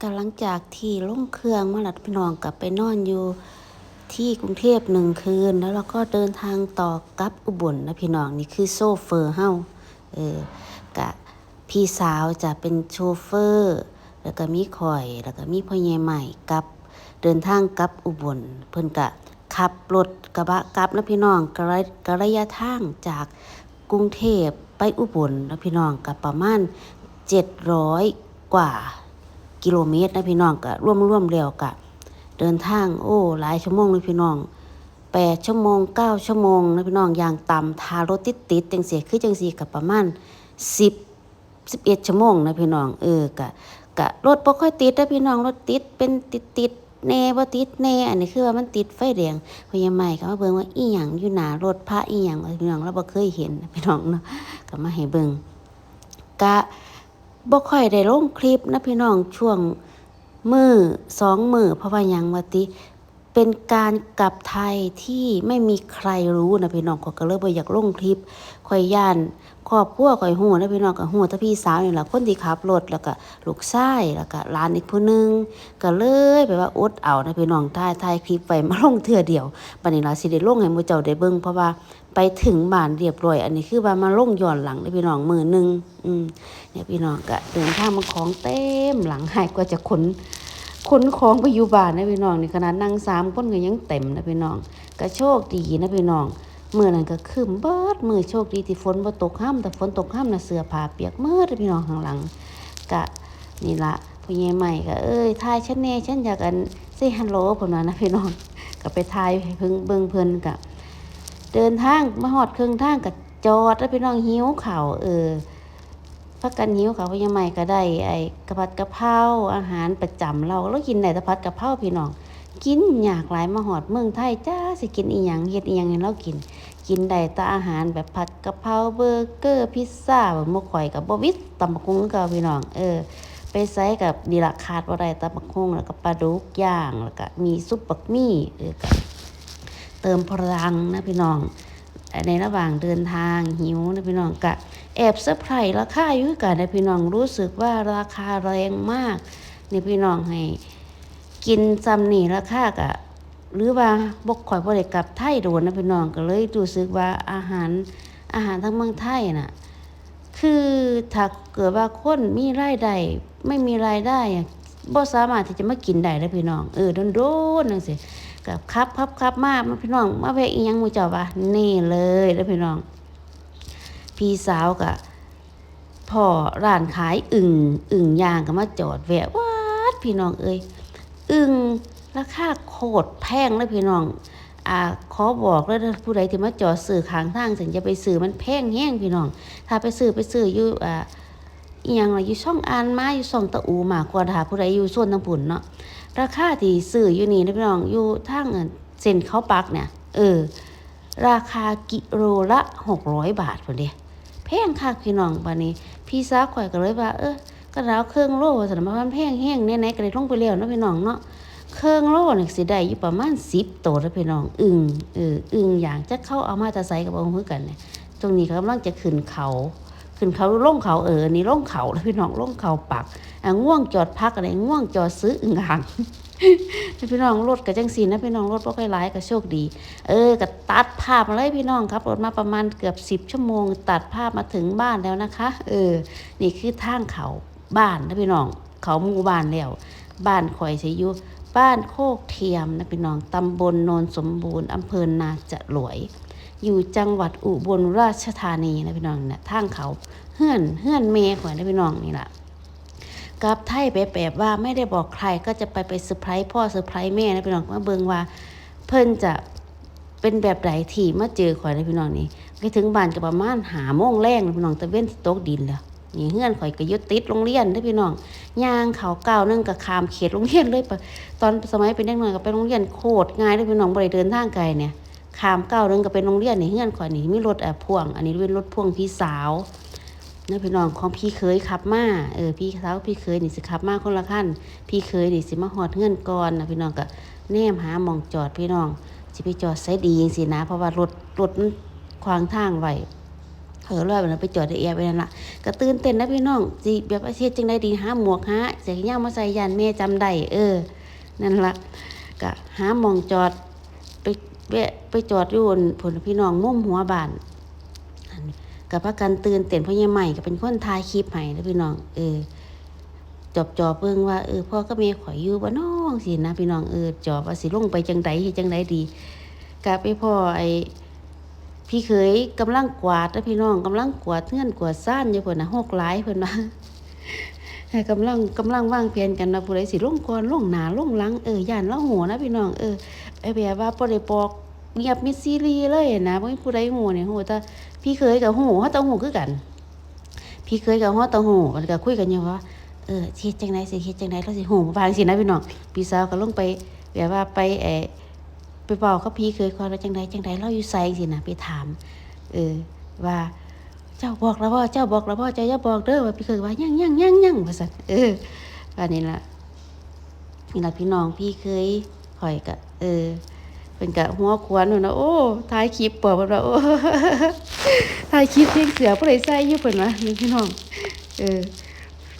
ก็หลังจากที่ลงเครื่องมาหลัดพี่น้องกลับไปนอนอยู่ที่กรุงเทพหนึ่งคืน แล้วเราก็เดินทางต่อกับอุบลนะพี่น้องนี่คือโซเฟอร์เฮาเออกะพี่สาวจะเป็นโชเฟอร์ แล้วก็มีข่อย แล้วก็มีพ่อใหญ่ใหม่กับเดินทางกับอุบล เพิ่นกะขับรถกระบะกลับนะพี่น้องกระกระยะทางจากกรุงเทพไปอุบลนะพี่น้องกับประมาณ700กว่า กิโลเมตรนะพี่น้องก็ร่วมร่วมเร็วกะเดินทางโอ้หลายชั่วโมงเลยพี่น้องแปดชั่วโมงเก้าชั่วโมงนะพี่น้องอย่างต่ำทารถติดติดจังเสียคือจังสีกับประมาณสิบสิบเอ็ดชั่วโมงนะพี่น้องเออกะกะรถบ่ค่อยติดนะพี่น้องรถติดเป็นติดติดๆแน่บ่ติดแน่อันนี้คือว่ามันติดไฟแดงพยาใหม่ก็มาเบิ่งว่าอีหยังอยู่หน้ารถพระอีหยังพี่น้องเราบ่เคยเห็นพี่น้องเนาะก็มาให้เบิ่งกะ บ่ค่อยได้ลงคลิปนะพี่น้องช่วงมือสองมือเพราะว่ายังวติ เป็นการกลับไทยที่ไม่มีใครรู้นะพี่น้องขอยก็เลยบ่อยากลงคลิปข่อยย่านครอบครัวข่อยฮู้นะพี่น้องก็ฮู้แต่พี่สาวนี่ล่ะคนที่ขับรถแล้วก็ลูกชายแล้วก็หลานอีกผู้หนึงก็เลยแบบว่าอดเอานะพี่น้องถ่ายถ่ายคลิปไว้มาลงเทื่อเดียวบัดนี้ล่ะสิได้ลงให้หมู่เจ้าได้เบิ่งเพราะว่า ไปถึงบ้านเรียบร้อย อันนี้คือว่ามาล่งย้อนหลังนะพี่น้องมือหนึ่งอืมเนี่ยพี่น้องก็เดินทางมาของเต็มหลังหายกว่าจะขนขนของไปอยู่บ้านนะพี่น้องนี่ขนาดนั่งสามคนก็ยังเต็มนะพี่น้อง ก็โชคดีนะพี่น้องเมื่อนั้นก็คืมเบิดมือโชคดีที่ฝนบ่ตกห้ามแต่ฝนตกห้ามนะเสือผ้าเปียกเมื่อพี่น้องข้างหลังกะนี่ละพ่อใหญ่ใหม่ก็เอ้ยทายฉันแน่ฉันอยากกันเซฮัลโหลผมว่านะพี่น้องก็ไปทายเพิ่งเบิ่งเพิ่นกะ เดินทางมาหอดเครื่องทางกับจอดแล้วพี่น้องหิวข้าวเออพักกันหิวเขาวพยังใหม่ก็ได้ ไอ้กะพัดกะเพราอาหารประจำเราเรากินได้แต่พัดกะเพราพี่น้องกินอยากหลายมาหอดเมืองไทยจ้าสิกินอีหยังเฮ็ดอีหยังให้เรากิน กินได้แต่อาหารแบบผัดกะเพราเบอร์เกอร์พิซซ่าแบบมกข่อยกับบวิตตำบักหุ่งกับพี่น้องเออไปไสกับดีละขาดบ่ได้ตำบักหุ่งแล้วก็ปลาดุกย่างแล้วก็มีซุปบักมี่เออก็ เติมพลังนะพี่น้องในระหว่างเดินทางหิวนะพี่น้องกะแอบเซอร์ไพรส์ราคาอยู่กันนะพี่น้องรู้สึกว่าราคาแรงมากนี่พี่น้องให้กินซ้ำนี่ราคากะหรือว่าบกข่อยบ่ได้กลับไทยโดนนะพี่น้องก็เลยรู้สึกว่าอาหารอาหารทั้งเมืองไทยน่ะคือถ้าเกิดว่าคนมีรายได้ไม่มีรายได้อะบ่สามารถที่จะมากินได้เลยพี่น้องเออโดนๆจังซี่ กับครับครับครับมามาพี่น้องมาแวะอีหยังมูเจ้าวะนี่เลยแล้วพี่น้อง พี่สาวกะพ่อร้านขายอึ่งอึ่งยางก็มาจอดแวะวัดพี่น้องเอ้ยอึ่งราคาโคตรแพงเลยพี่น้องอ่าขอบอกเลยนะผู้ใดที่มาจอดซื้อขางทางสัญจะไปซื้อมันแพงแห้งพี่น้อง ถ้าไปซื้อไปซื้ออยู่อ่าอีหยังล่ะอยู่ช่องอ่านมาอยู่ช่องตะอูมากกว่าถ้าผู้ใดอยู่ส่วนทางปุ่นเนาะ ราคาที่ซื้ออยู่นี่นะพี่น้องอยู่ทางเงินเส้นเขาปักเนี่ย เออ ราคากิโลละหกร้อยบาทคนเดีแพงคักพี่น้องบัดนี้ พี่สาวข่อยก็เลยว่า เออก็แล้วเครื่องโลว่าซั่นมามันแพงแห้งแน่ๆก็เลยลงไปแล้วนะพี่น้องเนาะเครื่องโลนี่ยสิได้อยู่ประมาณ10ตัวแล้วพี่น้อง อึ่งเอออึ่งอย่างจะเข้าเอามาตะไสกับเอาฮือกันเนี่ยตรงนี้กำลังจะขึ้นเขา ขึ้นเขาล่งเขาเออนี่ล่งเขาแล้วพี่น้องล่งเขาปักอะง่วงจอดพักอะไรง่วงจอดซื้ออึ่งอ่างพี่น้องรถกับจังสีนะพี่น้องรถบ่ค่อยหลายก็โชคดี เออก็ตัดภาพมาเลยพี่น้องครับรถมาประมาณเกือบสิบชั่วโมง ตัดภาพมาถึงบ้านแล้วนะคะ เออ นี่คือทางเขาบ้านนะพี่น้อง เขาหมู่บ้านแล้วบ้านข่อยสิยู่บ้านโคกเทียมนะพี่น้องตำบลโนนสมบูรณ์อำเภอนาจะหลวย อยู่จังหวัดอุบลราชธานีนะพี่น้องเนี่ยทางเขาเฮื่อนเฮื่อนเมย์ข่อยนะพี่น้องนี่แหละกลับไทยไปแบบว่าไม่ได้บอกใครก็จะไปไปเซอร์ไพรส์พ่อเซอร์ไพรส์แม่นะพี่น้องมาเบิงว่า เพิ่นจะเป็นแบบไหนที่มาเจอข่อยนะพี่น้องนี่ไปถึงบ้านก็ประมาณหาโมงแรงนะพี่น้องตะเว้นที่ตกดินแล้วนี่เฮื่อนข่อยก็ยุดติดโรงเรียนนะพี่น้องย่างเขาเก้าวหนึงก็ข้ามเขตโรงเรียนเลยปะตอนสมัยเป็นเด็กน้อยก็ไปโรงเรียนโคตรง่ายเลยพี่น้องบ่ได้เดินทางไกลเนี่ย ขามเก้าหนึงก็เป็นโรงเรียนนี่เฮือนข่อยนี่มีรถเอ่อพ่วง อันนี้เป็นรถพ่วงพี่สาวนะพี่น้องของพี่เคยขับมาเออพี่สาวพี่เคยนี่สิขับมาคนละขั้นพี่เคยนี่สิมาหอดเงื่อนก่อนนะพี่น้องก็แนมหาหมองจอดพี่น้องสิไปจอดไซดีจังสินะ เพราะว่ารถรถมันขวางทางไว้เออลอยไปนะไปจอดในแอร์ไปนั่นล่ะก็ตื่นเต้นนะพี่น้องสิแบบว่าเฮ็ดจังได้ดีหาหมวกหาเสียงย่างมาใส่ยันแม่จำได้เออนั่นล่ะก็หาหมองจอด แวะไปจอดอยู่บนผลพี่น้องมุมหัวบ้านอันนี้กับพากันตื่นเต้นพราะยังใหม่ก็เป็นคนถ่ายคลิปให้นะพี่น้อง เออ จอบจอบเบิ่งว่าเออพ่อก็แม่ข่อยอยู่บ่น้องสินะพี่น้องเออจอบว่าสิลงไปจังไดเฮ็ดจังไดดีกะไปพ่อไอพี่เคยกำลังกวาดนะพี่น้องกำลังกวาดเฮือนกวาดซ่านอยู่เพิ่นน่ะหกหลายเพิ่นว่าให้กำลังกำลังวางแผนกันว่าผู้ใดสิลงก่อนลงหนาลงหลังเออย่านละโหนะพี่น้องเออ ไอ้แบบว่าบ่ได้บอกเงียบมิดซีรีเลยนะบ่มีผู้ใดโหเนี่ยโหแต่พี่เคยกับโหเฮาต้องโหคือกัน พี่เคยกับเฮาต้องโหมันก็คุยกันอยู่ว่าเออสิเฮ็ดจังไดสิเฮ็ดจังไดเราสิหบ่บางสินะพี่น้องพี่สาวก็ลงไปแบบว่าไปเออไปเว้ากับพี่เคยก่อนว่าจังไดจังไดเราอยู่ไสสินะไปถาม เออว่าเจ้าบอกแล้วบ่เจ้าบอกแล้วบ่เจ้าอย่าบอกเด้อว่าพี่เคยว่ายังยังยังยังว่าซั่นเออว่านี่ล่ะนี่ล่ะพี่น้องพี่เคยข่อยก็เออเป็นกะหัวควนอยู่นะโอ้ถ่ายคลิปเปิดว่าโอ้ถ่ายคลิปเพลงเสือบ่ได้ใส่ยู่เพิ่นว่านี่พี่น้องเออ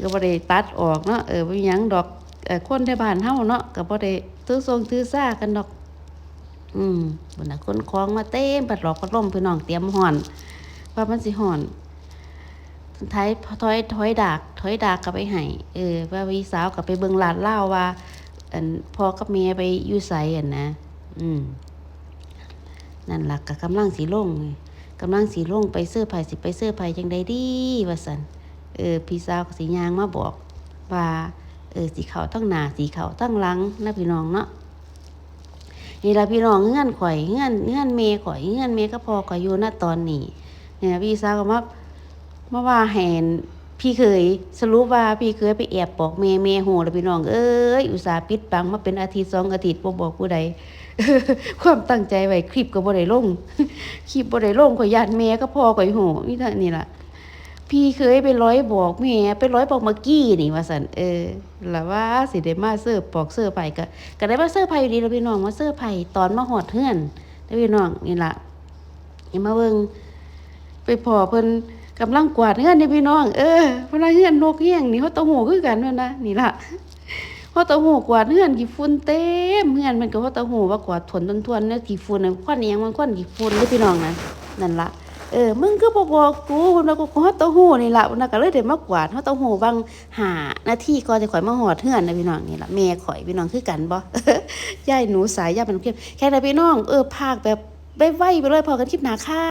ก็บ่ได้ตัดออกเนาะเออบ่มีหยังดอกเออคนในบ้านเฮาเนาะก็บ่ได้ถือทรงถือซ่ากันดอก อืมบนน่ะคนคล้องมาเต็มปัดหลอกปัดลมพี่น้องเตรียมห่อนว่ามันสิห่อนท้ายถอยถอยดากถอยดากกลับไปให้เออว่าวีสาวกลับไปเบิ่งลาดเล่าว่า อันพ่อกับแม่ไปอยู่ไสอันนะ อืมนั่นหล่ะก็กำลังสิลงกำลังสิลงไปเสื้อไผสิไปเสื้อไผจังใดดีว่าซั่นเออ พี่สาวกสิย่างมาบอก ว่าเออสีเขาตั้งหนาสีเขาตั้งหลังนะพี่น้องเนาะนี่ละพี่น้องเงื่อนข่อยเงื่อนเงื่อนเมย์ข่อยเงื่อนเมย์ก็พอข่อยอยู่ณตอนนี้เนี่ยพี่สาวก็มามาว่าแหน พี่เคยสรุปว่าพี่เคยไปแอบบอกเมย์เมโหแล้วพี่น้องเอ้ยอุตส่าห์ปิดบังมาเป็นอาทิตย์สองอาทิตย์บ่บอกผู้ใดความตั้งใจไว้คลิปก็บ่ได้ลงคลิปบ่ได้ลงข่อยญาติแม่ก็พอข่อยโหนี่ท่านี่ล่ะพี่เคยไปร้อยบอกแม่ไปร้อยบอกเมื่อกี้นี่ว่าสันเออล้วว่าสิได้มาเสื้อปอกเสื้อไผ่ก็ก็ได้มาเสื้อไผ่อยู่ดีแล้วพี่น้องมาเสื้อไผ่ตอนมาหอดเฮือนแล้วพี่น้องนี่ล่ะอย่ามาเบิ่งไปพอเพิ่น กำลังกวาดเฮือนนี่พี่น้อง เออเพนว่าเฮือนนกเฮี้ยงนี่เขาตะหูคือกันนั่นนะนี่ล่ะเขาตะหูกวาดเฮือนกี่ฝุ่นเต็มเฮือนมันก็เขาตะหูว่ากวาดถนทวนๆเนี่ยกี่ฝุ่นน่ะควันอียงมันควันกี่ฝุ่นเด้อพี่น้องนะนั่นล่ะเออ มึงก็บอบอกกูมันก็ขอเต้าหู้นี่ล่ะมันก็เลยได้มากวาดเฮาเต้าหู้บางหาหน้าทีก่อนจะข่อยมาหอดเฮือนนะพี่น้องนี่ล่ะแม่ข่อยพี่น้องคือกันบ่ยายหนูสายยาเป็นเพียบแค่นั้นพี่น้อง เออพากแบบไวๆไปเลยพอกันคลิปหนาค่ะ